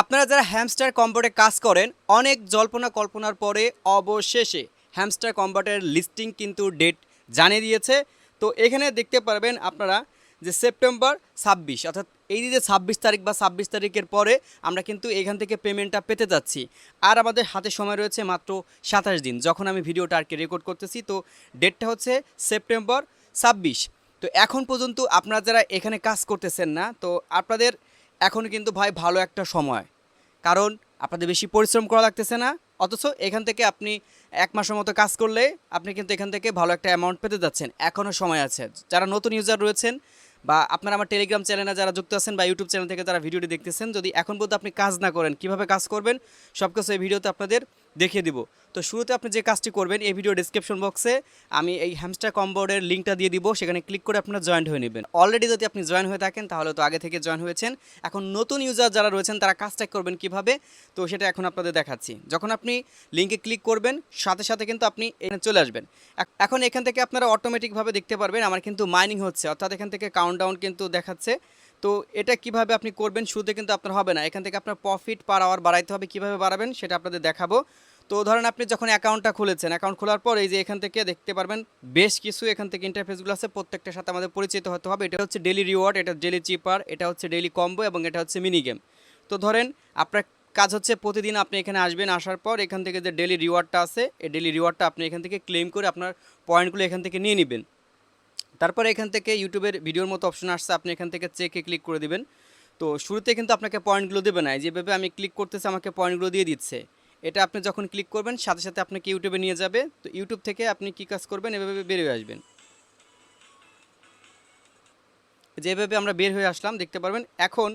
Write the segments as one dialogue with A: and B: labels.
A: আপনারা যারা হ্যামস্টার কম্বোর্ডে কাজ করেন, অনেক জল্পনা কল্পনার পরে অবশেষে হ্যামস্টার কম্বোর্ডের লিস্টিং কিন্তু ডেট জানিয়ে দিয়েছে। তো এখানে দেখতে পারবেন আপনারা যে সেপ্টেম্বর ছাব্বিশ, অর্থাৎ এই যে ছাব্বিশ তারিখ বা ছাব্বিশ তারিখের পরে আমরা কিন্তু এখান থেকে পেমেন্টটা পেতে যাচ্ছি। আর আমাদের হাতে সময় রয়েছে মাত্র সাতাশ দিন, যখন আমি ভিডিওটা আর কি রেকর্ড করতেছি। তো ডেটটা হচ্ছে সেপ্টেম্বর ছাব্বিশ। তো এখন পর্যন্ত আপনারা যারা এখানে কাজ করতেছেন না, তো আপনাদের এখন কিন্তু ভাই ভালো একটা সময়। কারণ আপনাদের বেশি পরিশ্রম করা লাগতেছে না, অথচ এখান থেকে আপনি এক মাসের মতো কাজ করলে আপনি কিন্তু এখান থেকে ভালো একটা অ্যামাউন্ট পেতে যাচ্ছেন। এখনও সময় আছে। যারা নতুন ইউজার রয়েছেন বা আপনারা আমার টেলিগ্রাম চ্যানেলে যারা যুক্ত আছেন বা ইউটিউব চ্যানেল থেকে যারা ভিডিওটি দেখতেছেন, যদি এখন পর্যন্ত আপনি কাজ না করেন, কীভাবে কাজ করবেন সব কিছু এই ভিডিওতে আপনাদের দেখিয়ে দিব। তো শুরুতে আপনি যে কাজটি করবেন, এই ভিডিও ডিসক্রিপশন বক্সে আমি এই হ্যামস্টার কম্বোর্ডের লিঙ্কটা দিয়ে দিব। সেখানে ক্লিক করে আপনারা জয়েন্ট হয়ে নেবেন। অলরেডি যদি আপনি জয়েন হয়ে থাকেন, তাহলে তো আগে থেকে জয়েন হয়েছেন। এখন নতুন ইউজার যারা রয়েছেন, তারা কাজটা করবেন কীভাবে, তো সেটা এখন আপনাদের দেখাচ্ছি। যখন আপনি লিঙ্কে ক্লিক করবেন, সাথে সাথে কিন্তু আপনি এখানে চলে আসবেন। এখন এখান থেকে আপনারা অটোমেটিকভাবে দেখতে পারবেন, আমার কিন্তু মাইনিং হচ্ছে। অর্থাৎ এখান থেকে কাউন্টডাউন কিন্তু দেখাচ্ছে। তো এটা কীভাবে আপনি করবেন, শুরুতে কিন্তু আপনার হবে না। এখান থেকে আপনার প্রফিট পার আওয়ার বাড়াইতে হবে। কীভাবে বাড়াবেন, সেটা আপনাদের দেখাবো। তো ধরেন আপনি যখন অ্যাকাউন্টটা খুলেছেন, অ্যাকাউন্ট খোলার পর এই যে এখান থেকে দেখতে পারবেন বেশ কিছু এখান থেকে ইন্টারফেসগুলো আছে, প্রত্যেকটার সাথে আমাদের পরিচিত হতে হবে। এটা হচ্ছে ডেলি রিওয়ার্ড এটা ডেলি চিপার এটা হচ্ছে ডেলি কম্বো এবং এটা হচ্ছে মিনি গেম তো ধরেন আপনার কাজ হচ্ছে প্রতিদিন আপনি এখানে আসবেন, আসার পর এখান থেকে যে ডেলি রিওয়ার্ডটা আছে, এই ডেলি রিওয়ার্ডটা আপনি এখান থেকে ক্লেম করে আপনার পয়েন্টগুলো এখান থেকে নিয়ে নেবেন। তারপরে এখান থেকে ইউটিউবের ভিডিওর মতো অপশন আসছে, আপনি এখান থেকে চেকে ক্লিক করে দিবেন। তো শুরুতে কিন্তু আপনাকে পয়েন্টগুলো দেবে না যেভাবে আমি ক্লিক করতেছি, আমাকে পয়েন্টগুলো দিয়ে দিচ্ছে। এটা আপনি যখন ক্লিক করবেন, সাথে সাথে আপনাকে ইউটিউবে নিয়ে যাবে। তো ইউটিউব থেকে আপনি কী কাজ করবেন, এভাবে বের হয়ে আসবেন। যেভাবে আমরা বের হয়ে আসলাম, দেখতে পারবেন, এখন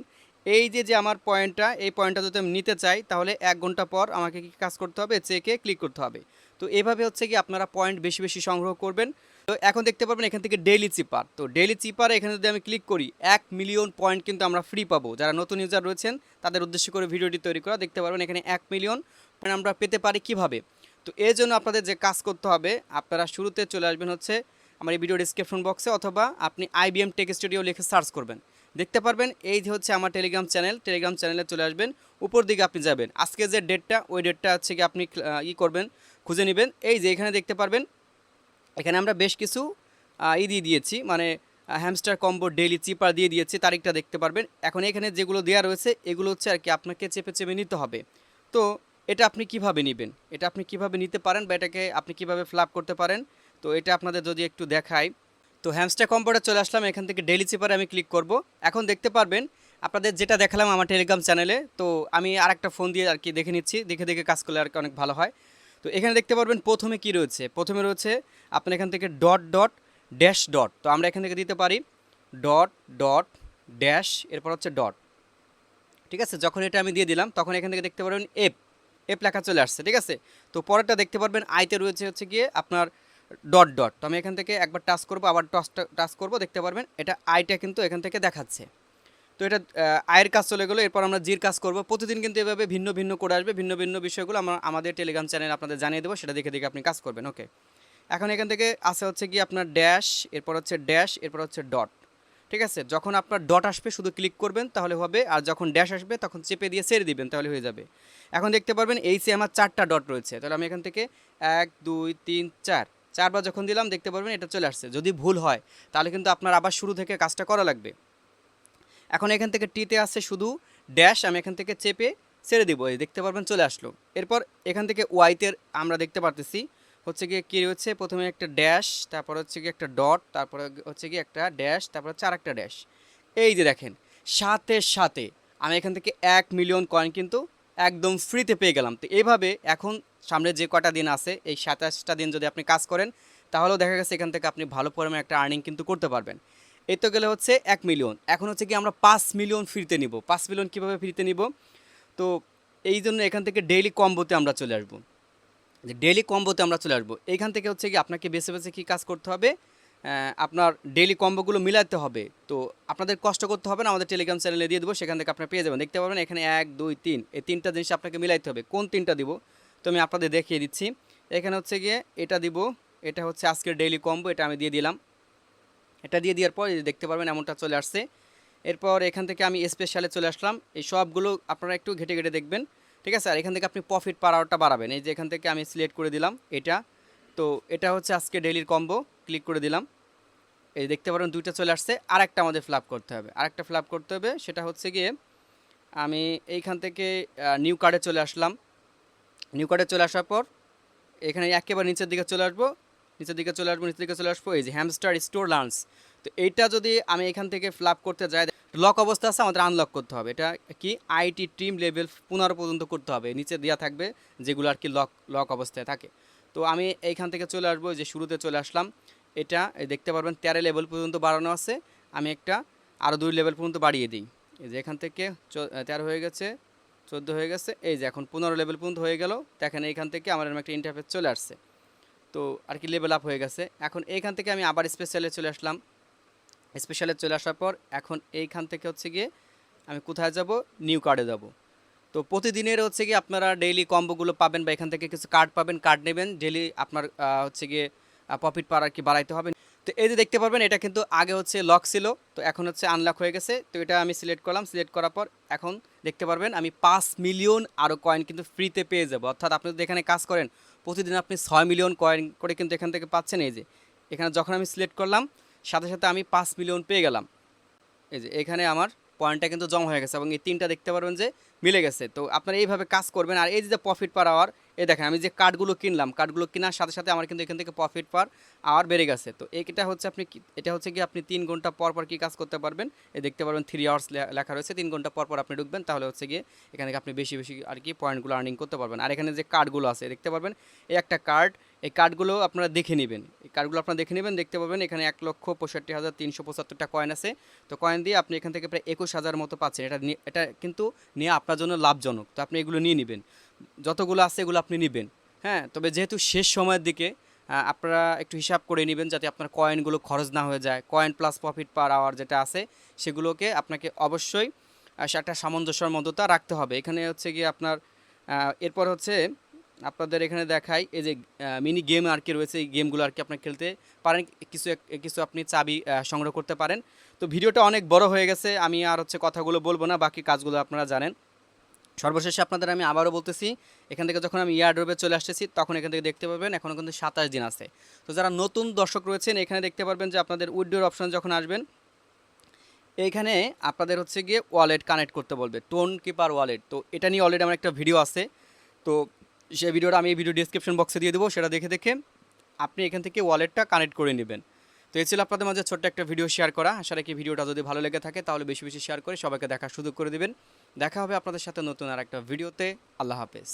A: এই যে যে আমার পয়েন্টটা, এই পয়েন্টটা যদি আমি নিতে চাই, তাহলে এক ঘণ্টা পর আমাকে কি কাজ করতে হবে? চেকে ক্লিক করতে হবে। তো এভাবে হচ্ছে কি আপনারা পয়েন্ট বেশি বেশি সংগ্রহ করবেন। তো এখন দেখতে পারবেন এখান থেকে ডেইলি চিপার তো ডেইলি চিপারে এখানে যদি আমি ক্লিক করি, এক মিলিয়ন পয়েন্ট কিন্তু আমরা ফ্রি পাবো। যারা নতুন ইউজার রয়েছেন, তাদের উদ্দেশ্য করে ভিডিওটি তৈরি করা, দেখতে পারবেন এখানে এক মিলিয়ন পয়েন্ট আমরা পেতে পারি কীভাবে। তো এর জন্য আপনাদের যে কাজ করতে হবে, আপনারা শুরুতে চলে আসবেন হচ্ছে আমার এই ভিডিও ডিসক্রিপশন বক্সে অথবা আপনি আইবিএম টেক স্টুডিও লিখে সার্চ করবেন। দেখতে পারবেন এই যে হচ্ছে আমার টেলিগ্রাম চ্যানেল টেলিগ্রাম চ্যানেলে চলে আসবেন, উপর দিকে আপনি যাবেন। আজকে যে ডেটটা ওই ডেটটা হচ্ছে কি আপনি ই করবেন, খুঁজে নেবেন। এই যে এখানে দেখতে পারবেন এখানে আমরা বেশ কিছু ই দিয়ে দিয়েছি মানে হ্যামস্টার কম্বো ডেইলি চিপার দিয়ে দিয়েছি, তারিখটা দেখতে পারবেন। এখন এখানে যেগুলো দেওয়া রয়েছে, এগুলো হচ্ছে আর কি আপনাকে চেপে চেপে নিতে হবে। তো এটা আপনি কীভাবে নেবেন? এটা আপনি কীভাবে নিতে পারেন বা এটাকে আপনি কীভাবে ফ্লাপ করতে পারেন? তো এটা আপনাদের যদি একটু দেখাই। তো হ্যামস্টার কম্বোর্ডে চলে আসলাম, এখান থেকে ডেইলি চিপারে আমি ক্লিক করব। এখন দেখতে পারবেন, আপনাদের যেটা দেখালাম আমার টেলিগ্রাম চ্যানেলে তো আমি আরেকটা ফোন দিয়ে আর কি দেখে নিচ্ছি, দেখে দেখে কাজ করলে আর কি অনেক ভালো হয়। তো এখানে দেখতে পারবেন প্রথমে কি রয়েছে? প্রথমে রয়েছে আপনার এখান থেকে ডট ডট ড্যাশ ডট তো আমরা এখান থেকে দিতে পারি ডট ডট ড্যাশ এরপর হচ্ছে ডট ঠিক আছে? যখন এটা আমি দিয়ে দিলাম, তখন এখান থেকে দেখতে পারবেন এপ এপ লেখা চলে আসছে, ঠিক আছে? তো পরেরটা দেখতে পারবেন আইতে রয়েছে হচ্ছে গিয়ে আপনার ডট ডট তো আমি এখান থেকে একবার টাচ করব, আবার টাচ টাচ করব, দেখতে পারবেন এটা আইটা কিন্তু এখান থেকে দেখাচ্ছে। তো এটা আয়ের কাজ চলে গেলো, এরপর আমরা জির কাজ করব। প্রতিদিন কিন্তু এভাবে ভিন্ন ভিন্ন করে আসবে, ভিন্ন ভিন্ন বিষয়গুলো আমরা আমাদের টেলিগ্রাম চ্যানেল আপনাদের জানিয়ে দেবো, সেটা দেখে দেখে আপনি কাজ করবেন ওকে এখন এখান থেকে আসে হচ্ছে কি আপনার ড্যাশ এরপর হচ্ছে ড্যাশ এরপর হচ্ছে ডট ঠিক আছে? যখন আপনার ডট আসবে, শুধু ক্লিক করবেন, তাহলে হবে, আর যখন ড্যাশ আসবে, তখন চেপে দিয়ে ছেড়ে দিবেন, তাহলে হয়ে যাবে। এখন দেখতে পারবেন, এই সে আমার চারটা ডট রয়েছে, তাহলে আমি এখান থেকে এক, দুই, তিন, চার, চারবার যখন দিলাম, দেখতে পারবেন এটা চলে আসছে। যদি ভুল হয়, তাহলে কিন্তু আপনার আবার শুরু থেকে কাজটা করা লাগবে। এখন এখান থেকে টিতে আসছে শুধু ড্যাশ আমি এখান থেকে চেপে ছেড়ে দিব। এই দেখতে পারবেন, চলে আসলো। এরপর এখান থেকে ওয়াইতে আমরা দেখতে পারতেছি, হচ্ছে গিয়ে কী হচ্ছে প্রথমে একটা ড্যাশ তারপর হচ্ছে গিয়ে একটা ডট তারপরে হচ্ছে গিয়ে একটা ড্যাশ তারপর হচ্ছে আর একটা ড্যাশ এই যে দেখেন, সাথে সাথে আমি এখান থেকে এক মিলিয়ন কয়েন কিন্তু একদম ফ্রিতে পেয়ে গেলাম। তো এইভাবে এখন সামনে যে কটা দিন আছে, এই সাতাশটা দিন যদি আপনি কাজ করেন, তাহলেও দেখা গেছে এখান থেকে আপনি ভালো পরিমাণে একটা আর্নিং কিন্তু করতে পারবেন। এই তো গেলে হচ্ছে এক মিলিয়ন এখন হচ্ছে কি আমরা পাঁচ মিলিয়ন ফ্রিতে নিব। পাঁচ মিলিয়ন কীভাবে ফ্রিতে নিব? তো এই জন্য এখান থেকে ডেইলি কম্বোতে আমরা চলে আসব। যে ডেইলি কম্বোতে আমরা চলে আসব। এইখান থেকে হচ্ছে কি আপনাকে বেছে বেছে কী কাজ করতে হবে? আপনার ডেইলি কম্বোগুলো মিলাতে হবে। তো আপনাদের কষ্ট করতে হবে না, আমাদের টেলিগ্রাম চ্যানেলে দিয়ে দেবো, সেখান থেকে আপনারা পেয়ে যাবেন। দেখতে পাবেন এখানে এক, দুই, তিন। এই তিনটা জিনিস আপনাকে মিলাইতে হবে। কোন তিনটা দিব? তো আমি আপনাদের দেখিয়ে দিচ্ছি। এখানে হচ্ছে গিয়ে এটা দিব। এটা হচ্ছে আজকের ডেইলি কম্বো এটা আমি দিয়ে দিলাম। এটা দিয়ে দেওয়ার পর দেখতে পারবেন এমনটা চলে আসছে। এরপর এখান থেকে আমি স্পেশালে চলে আসলাম। এই সবগুলো আপনারা একটু ঘেটে ঘেটে দেখবেন, ঠিক আছে? আর এখান থেকে আপনি প্রফিট পার আওয়ারটা বাড়াবেন। এই যে এখান থেকে আমি সিলেক্ট করে দিলাম এটা। তো এটা হচ্ছে আজকে ডেইলির কম্বো ক্লিক করে দিলাম। এই দেখতে পারেন দুইটা চলে আসছে। আর একটা আমাদের ফ্ল্যাপ করতে হবে। আর একটা ফ্ল্যাপ করতে হবে, সেটা হচ্ছে গিয়ে আমি এইখান থেকে নিউ কার্ডে চলে আসলাম। নিউ কার্ডে চলে আসার পর এখানে একেবারে নিচের দিকে চলে আসব। নিচের দিকে চলে আসব, নিচের দিকে চলে আসব। এই যে হ্যামস্টার স্টোর লান্স তো এইটা যদি আমি এখান থেকে ফ্লাপ করতে যাই লক অবস্থা আছে, আমাদের আনলক করতে হবে। এটা কি? আইটি টিম লেভেল পনেরো পর্যন্ত করতে হবে। নিচে দেওয়া থাকবে, যেগুলো আর কি লক লক অবস্থায় থাকে। তো আমি এইখান থেকে চলে আসব যে শুরুতে চলে আসলাম। এটা দেখতে পারবেন, তেরো লেভেল পর্যন্ত বাড়ানো আছে। আমি একটা আরও দুই লেভেল পর্যন্ত বাড়িয়ে দিই। এই যে এখান থেকে তেরো হয়ে গেছে, চোদ্দ হয়ে গেছে। এই যে এখন পনেরো লেভেল পর্যন্ত হয়ে গেল। দেখেন এইখান থেকে আমার একটা ইন্টারফেস চলে আসছে। তো আর কি লেভেল আপ হয়ে গেছে। এখন এইখান থেকে আমি আবার স্পেশালে চলে আসলাম। স্পেশালে চলে আসার পর এখন এইখান থেকে হচ্ছে গিয়ে আমি কোথায় যাব? নিউ কার্ডে যাব। তো প্রতিদিনের হচ্ছে গিয়ে আপনারা ডেইলি কম্বোগুলো পাবেন বা এখান থেকে কিছু কার্ড পাবেন কার্ড নেবেন। ডেইলি আপনার হচ্ছে গিয়ে প্রফিট পার আর কি বাড়াইতে হবে। তো এই যে দেখতে পারবেন, এটা কিন্তু আগে হচ্ছে লক ছিল, তো এখন হচ্ছে আনলক হয়ে গেছে। তো এটা আমি সিলেক্ট করলাম সিলেক্ট করার পর এখন দেখতে পারবেন, আমি পাঁচ মিলিয়ন আরও কয়েন কিন্তু ফ্রিতে পেয়ে যাব। অর্থাৎ আপনি যদি এখানে কাজ করেন, প্রতিদিন আপনি ছয় মিলিয়ন কয়েন করে কিন্তু এখান থেকে পাচ্ছেন এই যে। এখানে যখন আমি সিলেক্ট করলাম, সাথে সাথে আমি পাঁচ মিলিয়ন পেয়ে গেলাম। এই যে এখানে আমার পয়েন্টটা কিন্তু জমা হয়ে গেছে এবং এই তিনটা দেখতে পারবেন যে মিলে গেছে। তো আপনারা এইভাবে কাজ করবেন। আর এই যে প্রফিট পার আওয়ার এই দেখেন আমি যে কার্ডগুলো কিনলাম কার্ডগুলো কেনার সাথে সাথে আমার কিন্তু এখান থেকে প্রফিট পার আওয়ার বেড়ে গেছে। তো এটা হচ্ছে আপনি এটা হচ্ছে কি আপনি তিন ঘণ্টা পর পর কি কাজ করতে পারবেন? এই দেখতে পারবেন থ্রি আওয়ার্স লেখা রয়েছে। তিন ঘণ্টা পর পর আপনি ঢুকবেন, তাহলে হচ্ছে গিয়ে এখানে আপনি বেশি বেশি আর কি পয়েন্টগুলো আর্নিং করতে পারবেন। আর এখানে যে কার্ডগুলো আছে দেখতে পারবেন, এই একটা কার্ড এই কার্ডগুলো আপনারা দেখে নেবেন। এই কার্ডগুলো আপনারা দেখে নেবেন, দেখতে পাবেন এখানে এক লক্ষ পঁয়ষট্টি হাজার তিনশো পঁচাত্তরটা কয়েন আছে। তো কয়েন দিয়ে আপনি এখান থেকে প্রায় একুশ হাজার মতো পাচ্ছেন। এটা এটা কিন্তু নিয়ে আপনার জন্য লাভজনক। তো আপনি এগুলো নিয়ে নেবেন। যতগুলো আছে এগুলো আপনি নেবেন। হ্যাঁ তবে যেহেতু শেষ সময়ের দিকে আপনারা একটু হিসাব করে নেবেন যাতে আপনার কয়েনগুলো খরচ না হয়ে যায়। Coin plus profit per hour যেটা আছে, সেগুলোকে আপনাকে অবশ্যই একটা সামঞ্জস্যর মধ্যতা রাখতে হবে। এখানে হচ্ছে গিয়ে আপনার এরপর হচ্ছে আপনাদের এখানে দেখাই এই যে মিনি গেম আর কি রয়েছে। এই গেমগুলো আর কি আপনার খেলতে পারেন। কিছু কিছু আপনি চাবি সংগ্রহ করতে পারেন। তো ভিডিওটা অনেক বড় হয়ে গেছে। আমি আর হচ্ছে কথাগুলো বলব না। বাকি কাজগুলো আপনারা জানেন। সর্বশেষে আপনাদের আমি আবারও বলতেছি, এখান থেকে যখন আমি ইয়ারড্রপে চলে আসতেছি, তখন এখান থেকে দেখতে পাবেন এখনও কিন্তু সাতাশ দিন আছে। তো যারা নতুন দর্শক রয়েছেন, এখানে দেখতে পারবেন যে আপনাদের উইড্রোর অপশন যখন আসবেন, এইখানে আপনাদের হচ্ছে গিয়ে ওয়ালেট কানেক্ট করতে বলবে, টোন কিপার ওয়ালেট। তো এটা নিয়ে অলরেডি আমার একটা ভিডিও আছে। তো সেই ভিডিওটা আমি এই ভিডিও ডিসক্রিপশন বক্সে দিয়ে দেবো, সেটা দেখে দেখে আপনি এখান থেকে ওয়ালেটটা কানেক্ট করে নেবেন। তো এই ছিল আপনাদের মাঝে ছোট্ট একটা ভিডিও শেয়ার করা। আশা রাখি ভিডিওটা যদি ভালো লেগে থাকে, তাহলে বেশি বেশি শেয়ার করে সবাইকে দেখার সুযোগ করে দেবেন। দেখা হবে আপনাদের সাথে নতুন আর একটা ভিডিওতে আল্লাহ হাফেজ।